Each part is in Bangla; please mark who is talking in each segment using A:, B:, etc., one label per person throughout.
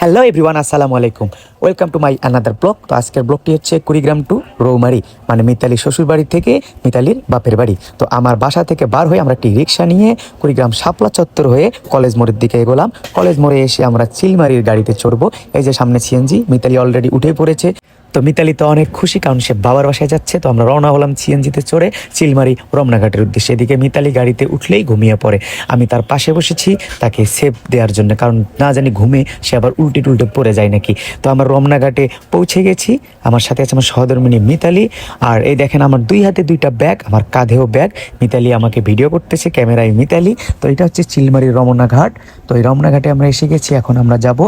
A: হ্যালো এভরিওয়ান আসসালামু আলাইকুম welcome to my another blog তো আজকের ব্লগটি হচ্ছে কুড়িগ্রাম টু রৌমারি মানে মিতালির শ্বশুর বাড়ি থেকে মিতালির বাপের বাড়ি। তো আমার বাসা থেকে বার হয়ে আমরা একটি রিক্সা নিয়ে কুড়িগ্রাম শাপলা চত্বর হয়ে কলেজ মোড়ের দিকে এগোলাম। কলেজ মোড়ে এসে আমরা চিলমারির গাড়িতে চড়বো। এই যে সামনে সিএনজি, মিতালি অলরেডি উঠে পড়েছে। তো মিতালি তো অনেক খুশি, কারণ সে বাবার বাসায় যাচ্ছে। তো আমরা রওনা হলাম সিএনজিতে চড়ে চিলমারি রমনাঘাটের উদ্দেশ্যে। এদিকে মিতালি গাড়িতে উঠলেই ঘুমিয়ে পড়ে। আমি তার পাশে বসেছি, তাকে সেফ দেওয়ার জন্য, কারণ না জানি ঘুমে সে আবার উল্টে টুলটে পড়ে যায় নাকি। তো আমরা রমনাঘাটে পৌঁছে গেছি। আমার সাথে আছে আমার সহধর্মিনী মিতালি। আর এই দেখেন আমার দুই হাতে দুইটা ব্যাগ, আমার কাঁধেও ব্যাগ। মিতালি আমাকে ভিডিও করতেছে, ক্যামেরায় মিতালি। তো এটা হচ্ছে চিলমারি রমনাঘাট। তো এই রমনাঘাটে আমরা এসে গেছি, এখন আমরা যাব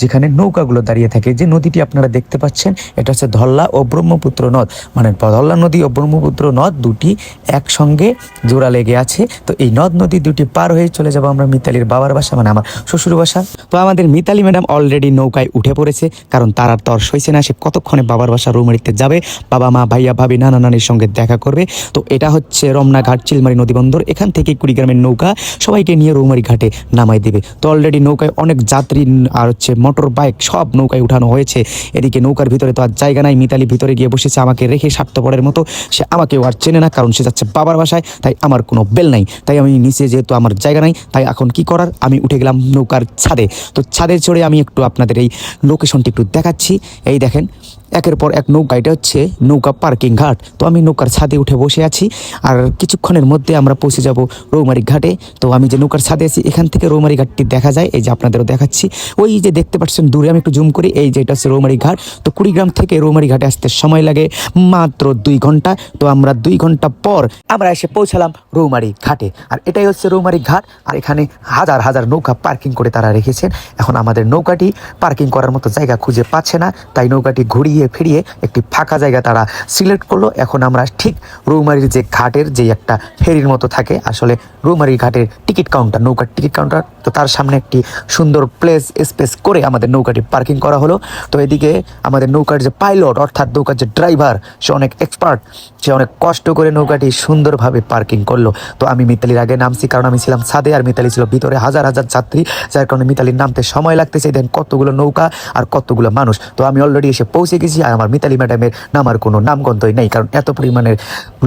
A: যেখানে নৌকাগুলো দাঁড়িয়ে থাকে। যে নদীটি আপনারা দেখতে পাচ্ছেন, এটা হচ্ছে ধল্লা ও ব্রহ্মপুত্র নদ। মানে ধল্লা নদী ও ব্রহ্মপুত্র নদ দুটি একসঙ্গে জোড়া লেগে আছে। তো এই নদ নদী দুটি পার হয়ে চলে যাব আমরা মিতালির বাবার বাসা মানে আমার শ্বশুর বাসা। তো আমাদের মিতালি ম্যাডাম অলরেডি নৌকায় উঠে পড়েছে, কারণ তার আর তর সইছে না, সে কতক্ষণে বাবার বাসা রুমারিতে যাবে, বাবা, মা, ভাইয়া, ভাবি, নানা নানির সঙ্গে দেখা করবে। তো এটা হচ্ছে রমনা ঘাট চিলমারি নদী বন্দর, এখান থেকে কুড়িগ্রামের নৌকা সবাইকে নিয়ে রৌমারি ঘাটে নামাই দেবে। তো অলরেডি নৌকায় অনেক যাত্রী আর হচ্ছে মোটর বাইক সব নৌকায় উঠানো হয়েছে। এদিকে নৌকার ভিতরে তো আর জায়গা নাই, মিতালি ভিতরে গিয়ে বসেছে, আমাকে রেখে স্বার্থপরের মতো সে আমাকেও আর চেনে না, কারণ সে যাচ্ছে বাবার বাসায়, তাই আমার কোনো বেল নাই। তাই আমি নিচে যেহেতু আমার জায়গা নাই, তাই এখন কি করার? আমি উঠে গেলাম নৌকার ছাদে। তো ছাদে চড়ে আমি একটু আপনাদের এই লোকেশনটি একটু দেখাচ্ছি। এই দেখেন একের পর এক নৌকা, এটা হচ্ছে নৌকা পার্কিং ঘাট। তো আমি নৌকার ছাদে উঠে বসে আছি। আর কিছুক্ষণের মধ্যে আমরা পৌঁছে যাব রৌমারি ঘাটে। তো আমি যে নৌকার ছাদে আছি, এখান থেকে রৌমারি ঘাটটি দেখা যায়। এই যে আপনাদেরও দেখাচ্ছি। ওই যে দেখতে পাচ্ছেন, দূরে আমি একটু জুম করি। এই যে এটা হচ্ছে রৌমারি ঘাট। তো কুড়িগ্রাম থেকে রৌমারি ঘাটে আসতে সময় লাগে মাত্র দুই ঘণ্টা। তো আমরা দুই ঘণ্টা পর আমরা এসে পৌঁছালাম রৌমারি ঘাটে। আর এটাই হচ্ছে রৌমারি ঘাট। আর এখানে হাজার হাজার নৌকা পার্কিং করে তারা রেখেছেন। এখন আমাদের নৌকাটি পার্কিং করার মতো জায়গা খুঁজে পাচ্ছে না। তাই নৌকাটি ঘুরিয়ে ফিরিয়ে একটি ফাঁকা জায়গা তারা সিলেক্ট করল। এখন আমরা ঠিক রৌমারির যে ঘাটের যে একটা ফেরির মতো থাকে, আসলে রৌমারির ঘাটের টিকিট কাউন্টার, নৌকার টিকিট কাউন্টার, তো তার সামনে একটি সুন্দর প্লেস স্পেস করে আমাদের নৌকাটি পার্কিং করা হলো। তো এদিকে আমাদের নৌকার যে পাইলট, অর্থাৎ নৌকার যে ড্রাইভার, সে অনেক এক্সপার্ট সে অনেক কষ্ট করে নৌকাটি সুন্দরভাবে পার্কিং করল। তো আমি মিতালির আগে নামছি, কারণ আমি ছিলাম ছাদে, আর মিতালি ছিল ভিতরে, হাজার হাজার যাত্রী, যার কারণে মিতালির নামতে সময় লাগতেছে। দেন কতগুলো নৌকা আর কতগুলো মানুষ। তো আমি অলরেডি এসে পৌঁছে গেছি। আর আমার মিতালি ম্যাডামের নামার কোনো নামগন্ধই নেই, কারণ এত পরিমাণের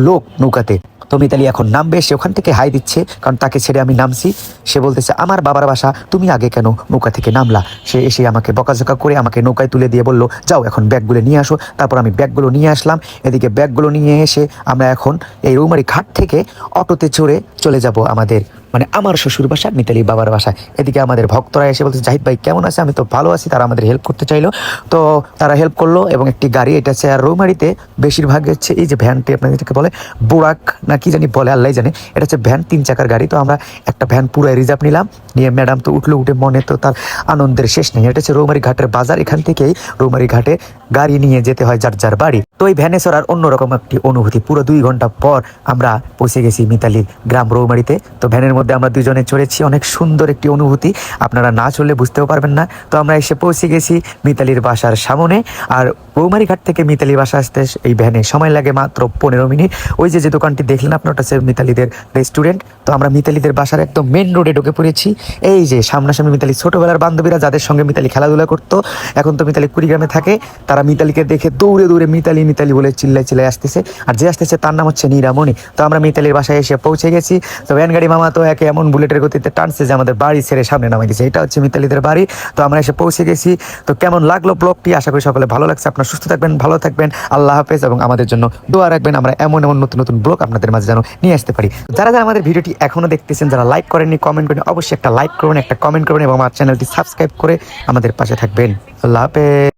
A: লোক নৌকাতে। তো মিতালি এখন নামবে, সে ওখান থেকে হাই দিচ্ছে, কারণ তাকে ছেড়ে আমি নামছি। সে বলতেছে, আমার বাবার বাসা, তুমি আগে কেন নৌকা থেকে নামলা? সে এসে আমাকে বকাঝকা করে আমাকে নৌকায় তুলে দিয়ে বলল, যাও এখন ব্যাগগুলো নিয়ে আসো। তারপর আমি ব্যাগগুলো নিয়ে আসলাম, এদিকে ব্যাগগুলো নিয়ে এসে আমরা এখন এই রৌমারি ঘাট থেকে অটোতে চড়ে চলে যাব আমাদের মানে আমার শ্বশুর বাসা মিতালি বাবার বাসা। এদিকে আমাদের ভক্তরা এসে বলছে, জাহিদ ভাই, কেমন আছে? আমি তো ভালো আছি। তারা আমাদের হেল্প করতে চাইলো। তো তারা হেল্প করল এবং একটি গাড়ি, এটা হচ্ছে আর রৌমারিতে বেশিরভাগ হচ্ছে এই যে ভ্যানটি আপনাদেরকে বলে বুড়াক না কি জানি বলে আল্লাহ জানে। এটা হচ্ছে ভ্যান তিন চাকার গাড়ি। তো আমরা একটা ভ্যান পুরো রিজার্ভ নিলাম। নিয়ে ম্যাডাম তো উঠল, উঠে মনে তো তার আনন্দের শেষ নেই। এটা হচ্ছে রৌমারি ঘাটের বাজার। এখান থেকেই রৌমারি ঘাটে গাড়ি নিয়ে যেতে হয় যার যার বাড়ি। তো এই ভ্যানে চড়ার অন্যরকম একটি অনুভূতি। পুরো দুই ঘণ্টা পর আমরা পৌঁছে গেছি মিতালির গ্রাম রৌমারিতে। তো ভ্যানের মধ্যে আমরা দুজনে চড়েছি। অনেক সুন্দর একটি অনুভূতি। আপনারা না চললে বুঝতেও পারবেন না। তো আমরা এসে পৌঁছে গেছি মিতালির বাসার সামনে। আর বৌমারিঘাট থেকে মিতালির বাসা আসতে এই ভ্যানে সময় লাগে মাত্র পনেরো মিনিট। ওই যে যে দোকানটি দেখলেন আপনার হচ্ছে মিতালিদের রেস্টুরেন্ট। তো আমরা মিতালিদের বাসার একদম মেন রোডে ঢুকে পড়েছি। এই যে, সামনাসামনি মিতালি ছোটবেলার বান্ধবীরা যাদের সঙ্গে মিতালি খেলাধুলা করতো, এখন তো মিতালি কুড়িগ্রামে থাকে। তারা মিতালিকে দেখে দৌড়ে দৌড়ে মিতালি মিতালি বলে চিল্লাই চিল্লাই আসতেছে। আর যে আসতেছে তার নাম হচ্ছে নীরামণি। তো আমরা মিতালির বাসায় এসে পৌঁছে গেছি। তো ভ্যান গাড়ি মামা তো একে এমন বুলেটের গতিতে টানছে যে আমাদের বাড়ি ছেড়ে সামনে নামাই দিয়েছে। এটা হচ্ছে মিতালিদের বাড়ি। তো আমরা এসে পৌঁছে গেছি। তো কেমন লাগল ব্লগটি? আশা করি সকলে ভালো লাগছে। আপনার সুস্থ থাকবেন, ভালো থাকবেন। আল্লাহ হাফেজ এবং আমাদের জন্য দোয়া রাখবেন। আমরা এমন এমন নতুন নতুন ব্লগ আপনাদের মাঝে যেন নিয়ে আসতে পারি। যারা যারা আমাদের ভিডিওটি এখনও দেখতেছেন, যারা লাইক করেননি কমেন্ট করেন অবশ্যই একটা লাইক করবেন একটা কমেন্ট করবেন এবং আমার চ্যানেলটি সাবস্ক্রাইব করে আমাদের পাশে থাকবেন। আল্লাহ হাফেজ।